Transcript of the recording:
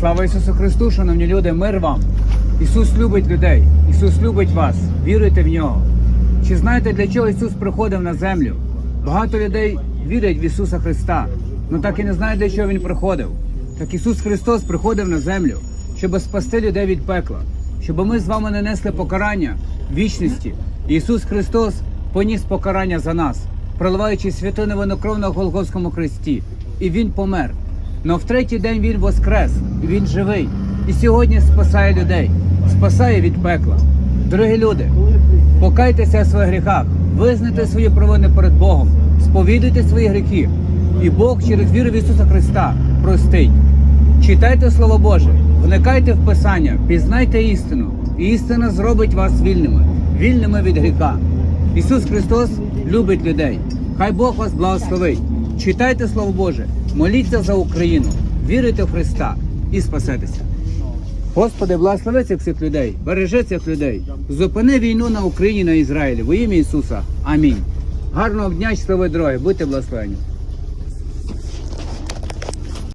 Слава Ісусу Христу, шановні люди, мир вам. Ісус любить людей, Ісус любить вас. Віруйте в нього. Чи знаєте, для чого Ісус приходив на землю? Багато людей вірять в Ісуса Христа, але так і не знають, для чого Він приходив. Так Ісус Христос приходив на землю, щоб спасти людей від пекла, щоб ми з вами не несли покарання вічності. Ісус Христос поніс покарання за нас, проливаючи святу невинокров на Голгофському хресті. І Він помер. Но в третій день він воскрес, він живий. І сьогодні спасає людей, спасає від пекла. Дорогі люди, покайтеся в своїх гріхах, визнайте свої провини перед Богом, сповідуйте свої гріхи, і Бог через віру в Ісуса Христа простить. Читайте Слово Боже, вникайте в Писання, пізнайте істину, і істина зробить вас вільними, вільними від гріха. Ісус Христос любить людей. Хай Бог вас благословить. Читайте Слово Боже, моліться за Україну, вірите в Христа і спасетеся. Господи, благослови цих всіх людей, бережи цих людей, зупини війну на Україні на Ізраїлі во ім'я Ісуса. Амінь. Гарного дня, щасливої дороги, будьте благословені.